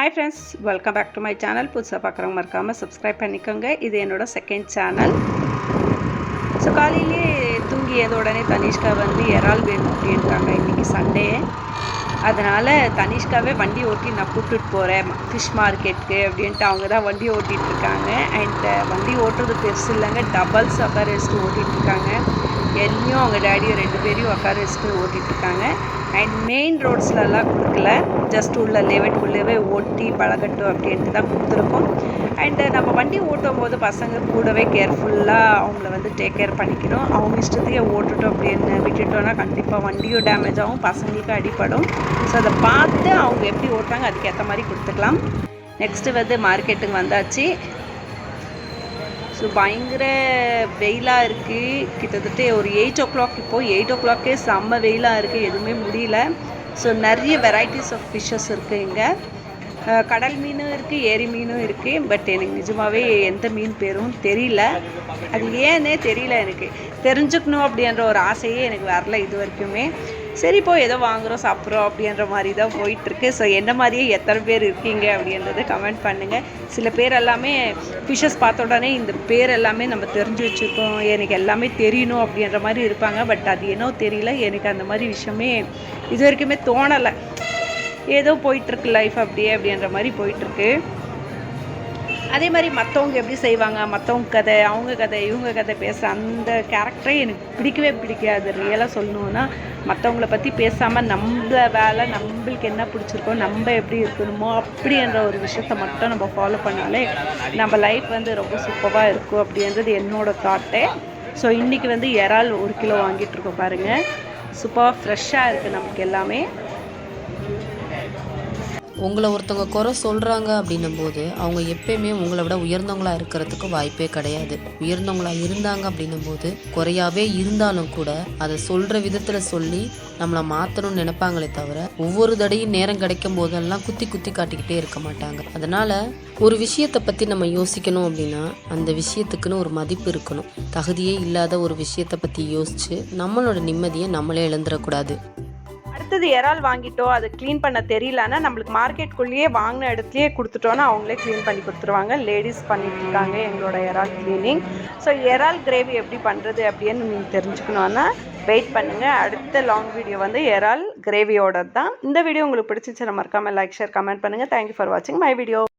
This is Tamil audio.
Hi friends welcome back to my channel புதுசாக பார்க்குறவங்க மறக்காமல் சப்ஸ்கிரைப் பண்ணிக்கோங்க. இது என்னோட செகண்ட் சேனல் ஸோ காலையிலே தூங்கியதோடனே உடனே தனிஷ்கா வந்து இறால் வேணும் அப்படின்றாங்க. இன்றைக்கி சண்டே அதனால் தனிஷ்காவே வண்டி ஓட்டி நான் கூப்பிட்டுட்டு போகிறேன் ஃபிஷ் மார்க்கெட்டுக்கு அப்படின்ட்டு அவங்க தான் வண்டி ஓட்டிகிட்டு இருக்காங்க. அண்ட் வண்டி ஓட்டுறது பெருசு இல்லைங்க டபுள்ஸ் உட்கார வச்சுட்டு ஓட்டிகிட்டு இருக்காங்க. என்னையும் அவங்க டேடியும் ரெண்டு பேரையும் உட்கார வச்சுட்டு ஓட்டிகிட்டு இருக்காங்க. அண்ட் மெயின் ரோட்ஸ்லலாம் கொடுக்கல ஜஸ்ட் உள்ள லேவட்டுக்குள்ளேயே ஓட்டி பழகட்டும் அப்படின்ட்டு தான் கொடுத்துருக்கோம். அண்டு நம்ம வண்டி ஓட்டும் போது பசங்க கூடவே கேர்ஃபுல்லாக அவங்கள வந்து டேக் கேர் பண்ணிக்கணும். அவங்க இஷ்டத்தையே ஓட்டுட்டோம் அப்படின்னு விட்டுட்டோன்னா கண்டிப்பாக வண்டியும் டேமேஜ் ஆகும் பசங்களுக்கு அடிப்படும் ஸோ அதை பார்த்து அவங்க எப்படி ஓட்டுறாங்க அதுக்கேற்ற மாதிரி கொடுத்துக்கலாம். நெக்ஸ்ட்டு வந்து மார்க்கெட்டுக்கு வந்தாச்சு. ஸோ பயங்கர வெயிலாக இருக்குது கிட்டத்தட்ட ஒரு எயிட் ஓ கிளாக் இப்போது எயிட் ஓ கிளாக்கே செம்ம வெயிலாக இருக்குது எதுவுமே முடியல. ஸோ நிறைய வெரைட்டிஸ் ஆஃப் ஃபிஷ்ஷஸ் இருக்குது இங்கே. கடல் மீனும் இருக்குது ஏரி மீனும் இருக்குது பட் எனக்கு நிஜமாகவே எந்த மீன் பேரும் தெரியல. அது ஏன்னே தெரியல எனக்கு. தெரிஞ்சுக்கணும் அப்படின்ற ஒரு ஆசையே எனக்கு வரல இது வரைக்குமே. சரி இப்போ ஏதோ வாங்குகிறோம் சாப்பிட்றோம் அப்படின்ற மாதிரி தான் போயிட்டுருக்கு. ஸோ என்ன மாதிரியே எத்தனை பேர் இருக்கீங்க அப்படின்றத கமெண்ட் பண்ணுங்கள் சில பேர் எல்லாமே ஃபிஷ்ஷஸ் பார்த்த உடனே இந்த பேர் எல்லாமே நம்ம தெரிஞ்சு வச்சுருக்கோம் எனக்கு எல்லாமே தெரியணும் அப்படின்ற மாதிரி இருப்பாங்க. பட் அது என்னோ தெரியல எனக்கு அந்த மாதிரி விஷயமே இது வரைக்குமே தோணலை. ஏதோ போயிட்டுருக்கு லைஃப் அப்படியே அப்படின்ற மாதிரி போயிட்டுருக்கு. அதே மாதிரி மற்றவங்க எப்படி செய்வாங்க மற்றவங்க கதை அவங்க கதை இவங்க கதை பேச அந்த கேரக்டரே எனக்கு பிடிக்கவே பிடிக்காது. ரியலாக சொல்லணுன்னா மற்றவங்கள பற்றி பேசாமல் நம்ம வேலை நம்மளுக்கு என்ன பிடிச்சிருக்கோ நம்ம எப்படி இருக்கணுமோ அப்படின்ற ஒரு விஷயத்த மட்டும் நம்ம ஃபாலோ பண்ணாலே நம்ம லைஃப் வந்து ரொம்ப சூப்பராக இருக்கும் அப்படின்றது என்னோடய தாட்டே ஸோ இன்றைக்கி வந்து இறால் ஒரு கிலோ வாங்கிட்டு இருக்கோம் பாருங்கள் சூப்பராக ஃப்ரெஷ்ஷாக இருக்குது நமக்கு எல்லாமே. உங்களை ஒருத்தவங்க குறை சொல்கிறாங்க அப்படின்னும் போது அவங்க எப்பயுமே உங்களை விட உயர்ந்தவங்களாக இருக்கிறதுக்கு வாய்ப்பே கிடையாது. உயர்ந்தவங்களா இருந்தாங்க அப்படின்னும் போது குறையாவே இருந்தாலும் கூட அதை சொல்கிற விதத்தில் சொல்லி நம்மளை மாற்றணும்னு நினைப்பாங்களே தவிர ஒவ்வொரு தடையும் நேரம் கிடைக்கும் போதெல்லாம் குத்தி குத்தி காட்டிக்கிட்டே இருக்க மாட்டாங்க. அதனால் ஒரு விஷயத்தை பற்றி நம்ம யோசிக்கணும் அப்படின்னா அந்த விஷயத்துக்குன்னு ஒரு மதிப்பு இருக்கணும். தகுதியே இல்லாத ஒரு விஷயத்தை பற்றி யோசித்து நம்மளோட நிம்மதியை நம்மளே இழந்துடக்கூடாது. அடுத்தது இறால் வாங்கிட்டோம் அது க்ளீன் பண்ண தெரியலன்னா நம்மளுக்கு மார்க்கெட்டுக்குள்ளேயே வாங்கின இடத்துலையே கொடுத்துட்டோன்னா அவங்களே க்ளீன் பண்ணி கொடுத்துருவாங்க. லேடிஸ் பண்ணிட்டு இருக்காங்க எங்களோட இறால் க்ளீனிங் ஸோ இறால் கிரேவி எப்படி பண்ணுறது அப்படின்னு நீங்கள் தெரிஞ்சுக்கணுன்னா வெயிட் பண்ணுங்கள் அடுத்த லாங் வீடியோ வந்து இறால் கிரேவியோட தான் இந்த வீடியோ உங்களுக்கு பிடிச்சிச்சு மறக்காமல் லைக் ஷேர் கமெண்ட் பண்ணுங்கள் தேங்க்யூ ஃபார் வாட்சிங் மை வீடியோ